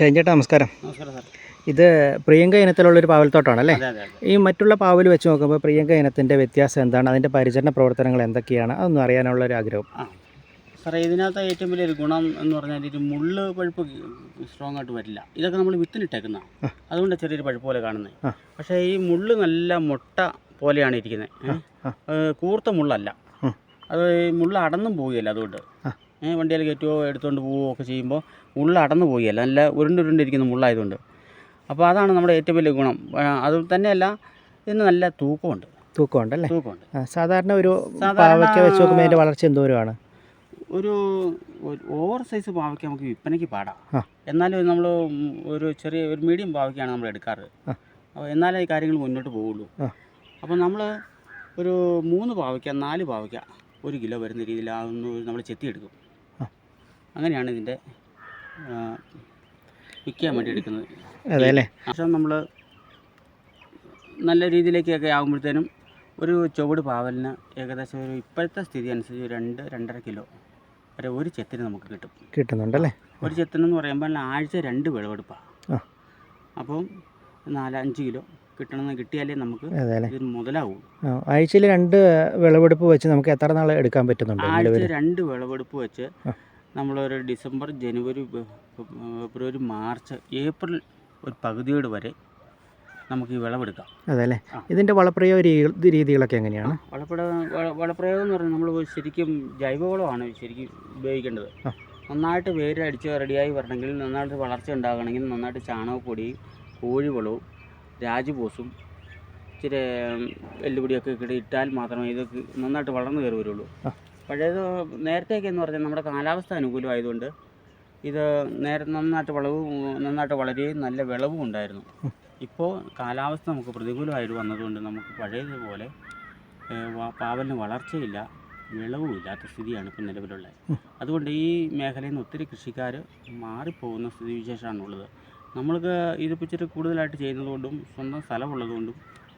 ഷൈൻചേട്ടാ നമസ്കാരം. നമസ്കാരം സാർ. ഇത് പ്രിയങ്ക ഇനത്തിലുള്ളൊരു പാവൽത്തോട്ടമാണല്ലേ ഈ മറ്റുള്ള പാവൽ വെച്ച് നോക്കുമ്പോൾ പ്രിയങ്ക ഇനത്തിന്റെ വ്യത്യാസം എന്താണ്? അതിന്റെ പരിചരണ പ്രവർത്തനങ്ങൾ എന്തൊക്കെയാണ്? അതൊന്നും അറിയാനുള്ള ഒരു ആഗ്രഹം സാറേ ഇതിനകത്ത് ഏറ്റവും വലിയൊരു ഗുണം എന്ന് പറഞ്ഞാൽ ഇത് മുള്ള് പഴുപ്പ് സ്ട്രോങ് ആയിട്ട് വരില്ല. ഇതൊക്കെ നമ്മൾ വിത്തിനിട്ടേക്കുന്ന അതുകൊണ്ട് ചെറിയൊരു പഴുപ്പ് പോലെ കാണുന്നത്. പക്ഷേ ഈ മുള്ള് നല്ല മുട്ട പോലെയാണ് ഇരിക്കുന്നത് കൂർത്ത മുള്ളല്ല. അത് ഈ മുള്ള അടന്നും പോവുകയല്ല അതുകൊണ്ട്. വണ്ടിയിൽ കയറ്റുകയോ എടുത്തുകൊണ്ട് പോവുകയോ ഒക്കെ ചെയ്യുമ്പോൾ മുള്ള അടന്നു പോയല്ല നല്ല ഉരുണ്ടുരുണ്ടിരിക്കുന്ന മുള്ളായതുകൊണ്ട്. അപ്പോൾ അതാണ് നമ്മുടെ ഏറ്റവും വലിയ ഗുണം. അത് തന്നെയല്ല ഇതിന് നല്ല തൂക്കമുണ്ട്. തൂക്കമുണ്ട് അല്ലേ? തൂക്കമുണ്ട്. സാധാരണ ഒരു പാവയ്ക്ക വെച്ച് നോക്കുമ്പോൾ അതിന്റെ വളർച്ച എന്തോരമാണ്? ഒരു ഓവർ സൈസ് പാവയ്ക്ക നമുക്ക് വിൽപ്പനയ്ക്ക് പാടാം. എന്നാലും നമ്മൾ ഒരു ചെറിയ ഒരു മീഡിയം പാവയ്ക്കാണ് നമ്മൾ എടുക്കാറ്. അപ്പോൾ എന്നാലേ ഈ കാര്യങ്ങൾ മുന്നോട്ട് പോവുള്ളൂ. അപ്പോൾ നമ്മൾ ഒരു മൂന്ന് പാവയ്ക്ക നാല് പാവയ്ക്ക ഒരു കിലോ വരുന്ന രീതിയിൽ അതൊന്ന് നമ്മൾ ചെത്തിയെടുക്കും. അങ്ങനെയാണ് ഇതിന്റെ വിൽക്കാൻ വേണ്ടി എടുക്കുന്നത്. അതെ അല്ലേ? പക്ഷേ നമ്മൾ നല്ല രീതിയിലേക്കൊക്കെ ആകുമ്പോഴത്തേനും ഒരു ചുവട് പാവലിന് ഏകദേശം ഒരു ഇപ്പോഴത്തെ സ്ഥിതി അനുസരിച്ച് രണ്ട് രണ്ടര കിലോ വരെ ഒരു ചെത്തിന് നമുക്ക് കിട്ടും. കിട്ടുന്നുണ്ടല്ലേ? ഒരു ചെത്തിനെന്ന് പറയുമ്പോൾ ആഴ്ച രണ്ട് വിളവെടുപ്പാണ്. അപ്പം നാലഞ്ച് കിലോ കിട്ടണമെന്ന് കിട്ടിയാലേ നമുക്ക് ഇത് മുതലാവും. ആഴ്ചയിൽ രണ്ട് വിളവെടുപ്പ് വെച്ച് നമുക്ക് എത്ര നാൾ എടുക്കാൻ പറ്റുന്നുണ്ട് ആഴ്ച രണ്ട് വിളവെടുപ്പ് വെച്ച്. നമ്മളൊരു ഡിസംബർ ജനുവരി ഫെബ്രുവരി മാർച്ച് ഏപ്രിൽ ഒരു പകുതിയോട് വരെ നമുക്ക് ഈ വിളവെടുക്കാം. അതെ അല്ലേ ആ. ഇതിന്റെ വളപ്രയോഗ രീതികളൊക്കെ എങ്ങനെയാണ്? വളപ്രയോഗ വള- വളപ്രയോഗം എന്ന് പറഞ്ഞാൽ നമ്മൾ ശരിക്കും ജൈവവളമാണ് ശരിക്കും ഉപയോഗിക്കേണ്ടത്. നന്നായിട്ട് വേര് അടിച്ച് റെഡിയായി വരണമെങ്കിൽ നന്നായിട്ട് വളർച്ച ഉണ്ടാകണമെങ്കിൽ നന്നായിട്ട് ചാണകപ്പൊടി കോഴിവളവും രാജുപോസും ഇച്ചിരി എല്ലുപൊടിയൊക്കെ ഇട്ട് ഇട്ടാൽ മാത്രമേ ഇത് നന്നായിട്ട് വളർന്നു കയറി വരുള്ളൂ. പഴയത് നേരത്തെയൊക്കെ എന്ന് പറഞ്ഞാൽ നമ്മുടെ കാലാവസ്ഥ അനുകൂലമായതുകൊണ്ട് ഇത് നേരെ നന്നായിട്ട് വിളവ് നന്നായിട്ട് വളരെ നല്ല വിളവും ഉണ്ടായിരുന്നു. ഇപ്പോൾ കാലാവസ്ഥ നമുക്ക് പ്രതികൂലമായിട്ട് വന്നതുകൊണ്ട് നമുക്ക് പഴയതുപോലെ പാവലിന് വളർച്ചയില്ല വിളവും ഇല്ലാത്ത സ്ഥിതിയാണ് ഇപ്പോൾ നിലവിലുള്ളത്. അതുകൊണ്ട് ഈ മേഖലയിൽ നിന്ന് ഒത്തിരി കൃഷിക്കാർ മാറിപ്പോകുന്ന സ്ഥിതിവിശേഷമാണുള്ളത് നമ്മൾക്ക് ഇതിപ്പോൾ ഇച്ചിരി കൂടുതലായിട്ട് ചെയ്യുന്നതുകൊണ്ടും സ്വന്തം സ്ഥലമുള്ളതുകൊണ്ടും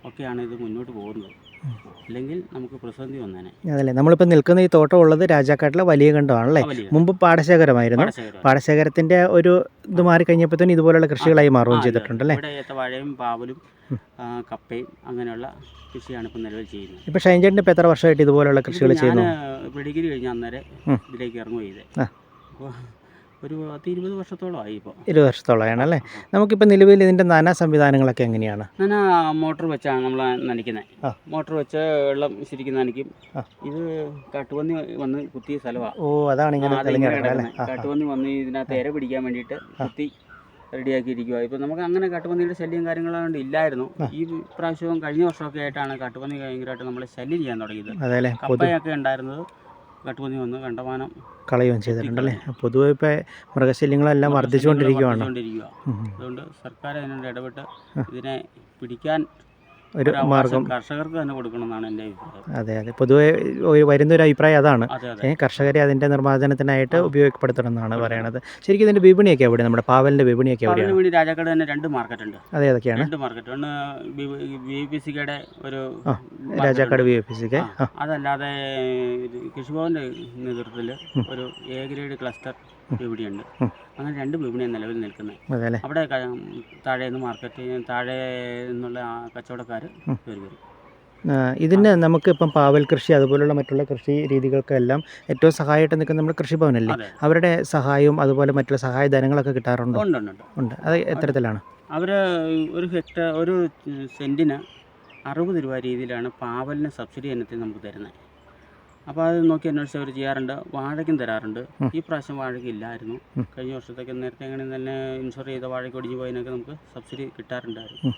ഒക്കെയാണ് ഇത് മുന്നോട്ട് പോകുന്നത്. അല്ലെങ്കിൽ നമുക്ക് പ്രതിസന്ധി വന്നേനെ. അതല്ലേ? നമ്മളിപ്പോൾ നിൽക്കുന്ന ഈ തോട്ടം ഉള്ളത് രാജാക്കാട്ടിലെ വലിയ കണ്ടമാണല്ലേ മുമ്പ് പാടശേഖരമായിരുന്നു. പാടശേഖരത്തിന്റെ ഒരു ഇത് മാറി കഴിഞ്ഞപ്പോഴത്തേനും ഇതുപോലുള്ള കൃഷികളായി മാറുകയും ചെയ്തിട്ടുണ്ട് ചെയ്തിട്ടുണ്ടല്ലേ? വാഴയും പാവലും കപ്പയും അങ്ങനെയുള്ള കൃഷിയാണ് ഇപ്പം നിലവിൽ ചെയ്യുന്നത്. ഇപ്പോൾ ഷൈൻചേട്ടൻ ഇപ്പോൾ എത്ര വർഷമായിട്ട് ഇതുപോലുള്ള കൃഷികൾ ചെയ്യുന്നു? ഡിഗ്രി കഴിഞ്ഞ അന്നേരം ഇതിലേക്ക് ഇറങ്ങുക ചെയ്തേ. ഒരു പത്ത് ഇരുപത് വർഷത്തോളമായി ഇപ്പോൾ ഇരുപത് വർഷത്തോളമാണ് അല്ലേ? നമുക്കിപ്പോൾ നിലവിൽ ഇതിന്റെ നന സംവിധാനങ്ങളൊക്കെ എങ്ങനെയാണ്? നന മോട്ടോർ വെച്ചാണ് നമ്മൾ നനയ്ക്കുന്നത് മോട്ടോർ വെച്ച് വെള്ളം ശരിക്കും നനയ്ക്കും. ഇത് കാട്ടുപന്നി വന്ന് കുത്തിയ സ്ഥലമാണ് ഓ അതാണ് ഇങ്ങനെ. കാട്ടുപന്നി വന്ന് ഇതിനകത്ത് ഇര പിടിക്കാൻ വേണ്ടിയിട്ട് കുത്തി റെഡിയാക്കിയിരിക്കുക ഇപ്പോൾ നമുക്ക് അങ്ങനെ കാട്ടുപന്നിയുടെ ശല്യം കാര്യങ്ങളാണ്ട് ഇല്ലായിരുന്നു. ഈ പ്രാവശ്യവും കഴിഞ്ഞ വർഷമൊക്കെ ആയിട്ടാണ് കാട്ടുപന്നി ഭയങ്കരമായിട്ട് നമ്മളെ ശല്യം ചെയ്യാൻ തുടങ്ങിയത്. കപ്പയൊക്കെ ഉണ്ടായിരുന്നത് കാട്ടുപന്നി വന്ന് കണ്ടമാനം കളയുകയും ചെയ്തിട്ടുണ്ടല്ലേ? പൊതുവെ ഇപ്പോൾ മൃഗശല്യങ്ങളെല്ലാം വർദ്ധിച്ചുകൊണ്ടിരിക്കുകയാണ്. അതുകൊണ്ട് സർക്കാർ അതിനോട് ഇടപെട്ട് ഇതിനെ പിടിക്കാൻ ഒരു ഒരു മാർഗം. കർഷകർക്ക് തന്നെ കൊടുക്കണമെന്നാണ് എന്റെ അഭിപ്രായം. അതെ അതെ. പൊതുവെ ഒരു വരുന്നൊരു അഭിപ്രായം അതാണ്. കർഷകരെ അതിന്റെ നിർമ്മാർജനത്തിനായിട്ട്. ഉപയോഗപ്പെടുത്തണം എന്നാണ് പറയണത്. ശരിക്കും ഇതിന്റെ വിപണിയൊക്കെ എവിടെ നമ്മുടെ പാവലിന്റെ വിപണിയൊക്കെ എവിടെയാണ്? വേണ്ടി രാജാക്കാട് തന്നെ രണ്ട് മാർക്കറ്റ് ഉണ്ട് അതെ അതൊക്കെയാണ്. രണ്ട് മാർക്കറ്റ്. ഒന്ന് ബി പി സിക്കയുടെ ഒരു രാജാക്കാട്. വി എഫ് സിക്ക് അതല്ലാതെ ഇത് കൃഷിഭവന്റെ നേതൃത്വത്തിൽ ഒരു എ ഗ്രേഡ് ക്ലസ്റ്റർ വിപണിയുണ്ട് അങ്ങനെ രണ്ട് വിപണിയാണ് നിലവിൽ നിൽക്കുന്നത് അവിടെ താഴെ നിന്ന് മാർക്കറ്റ് താഴെ നിന്നുള്ള കച്ചവടക്കാർ കയറി വരും ഇതിന് നമുക്ക് ഇപ്പം പാവൽ കൃഷി അതുപോലുള്ള മറ്റുള്ള കൃഷി രീതികൾക്കെല്ലാം ഏറ്റവും സഹായമായിട്ട് നിൽക്കുന്ന നമ്മുടെ കൃഷിഭവനല്ലേ? അവരുടെ സഹായവും അതുപോലെ മറ്റുള്ള സഹായ ധനങ്ങളൊക്കെ കിട്ടാറുണ്ടോ? ഉണ്ട് അത് എത്തരത്തിലാണ് അവർ ഒരു ഹെക്ടർ ഒരു സെന്റിന് അറുപത് രൂപ രീതിയിലാണ് പാവലിന് സബ്സിഡി ഇനത്തിൽ നമുക്ക് തരുന്നത് അപ്പോൾ അത് നോക്കി അന്വേഷിച്ച് അവർ ചെയ്യാറുണ്ട്. വാഴയ്ക്കും തരാറുണ്ട്. ഈ പ്രാവശ്യം വാഴയ്ക്ക് ഇല്ലായിരുന്നു. കഴിഞ്ഞ വർഷത്തേക്ക് നേരത്തെ അങ്ങനെ തന്നെ ഇൻഷുർ ചെയ്ത വാഴയ്ക്ക് ഒടിഞ്ഞു പോയതിനൊക്കെ നമുക്ക് സബ്സിഡി കിട്ടാറുണ്ടായിരുന്നു.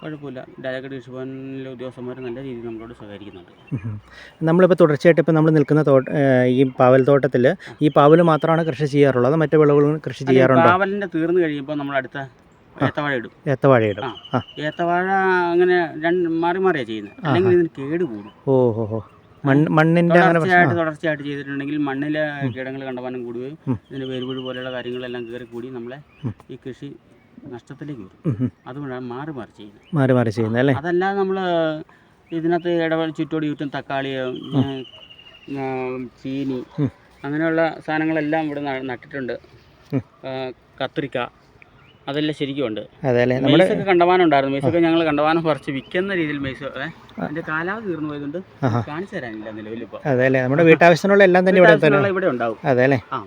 കുഴപ്പമില്ല. ഡയറക്ട് കൃഷിഭവനിലെ ഉദ്യോഗസ്ഥന്മാർ നല്ല രീതിയിൽ നമ്മളോട് സഹകരിക്കുന്നുണ്ട്. നമ്മളിപ്പോൾ തുടർച്ചയായിട്ട് ഇപ്പോൾ നമ്മൾ നിൽക്കുന്ന തോട്ട ഈ പാവൽ തോട്ടത്തിൽ ഈ പാവൽ മാത്രമാണ് കൃഷി ചെയ്യാറുള്ളത്? അത് മറ്റു വിളകളും കൃഷി ചെയ്യാറുണ്ട്? പാവലിന്റെ തീർന്നു കഴിയുമ്പോൾ നമ്മൾ അടുത്ത ഏത്തവാഴ ഇടും. ഏത്തവാഴയിടും ഇടും. ഏത്തവാഴ അങ്ങനെ രണ്ട് മാറി മാറിയാണ് ചെയ്യുന്നത്. അല്ലെങ്കിൽ ഇതിന് കേട് കൂടും. ഓ ഹോ ഹോ. മണ്ണ് മണ്ണിന്റെ അങ്ങനെ തുടർച്ചയായിട്ട് തുടർച്ചയായിട്ട് ചെയ്തിട്ടുണ്ടെങ്കിൽ മണ്ണിലെ കീടങ്ങൾ കണ്ടമാനം കൂടുകയും ഇതിന്റെ വേരുപുഴ പോലെയുള്ള കാര്യങ്ങളെല്ലാം കയറി കൂടി നമ്മളെ ഈ കൃഷി നഷ്ടത്തിലേക്ക് വരും. അതുകൊണ്ടാണ് മാറി മാറി ചെയ്യുന്നത്. മാറി മാറി ചെയ്യുന്നത് അല്ലേ? അതല്ലാതെ നമ്മൾ ഇതിനകത്ത് ഇടവേള ചുറ്റോടി ചുറ്റും തക്കാളി ചീനി. അങ്ങനെയുള്ള സാധനങ്ങളെല്ലാം ഇവിടെ നട്ടിട്ടുണ്ട്. കത്തിരിക്ക അതെല്ലാം ശരിക്കും ഉണ്ട്. അതല്ലേ മെയ്സൊക്കെ കണ്ടമാനം ഉണ്ടായിരുന്നു മെയ്സൊക്കെ ഞങ്ങൾ കണ്ടമാനം കുറച്ച് വിൽക്കുന്ന രീതിയിൽ മെയ്സ് അതിന്റെ കാലാവധി തീർന്നു പോയതുകൊണ്ട് കാണിച്ചു തരാനില്ല നിലവിലിപ്പോ. അതെ നമ്മുടെ വീട്ടാവശ്യത്തിനുള്ള എല്ലാം തന്നെ ഇവിടെ തന്നെ. ഇവിടെ ഉണ്ടാവും. അതെ അല്ലേ? ആ.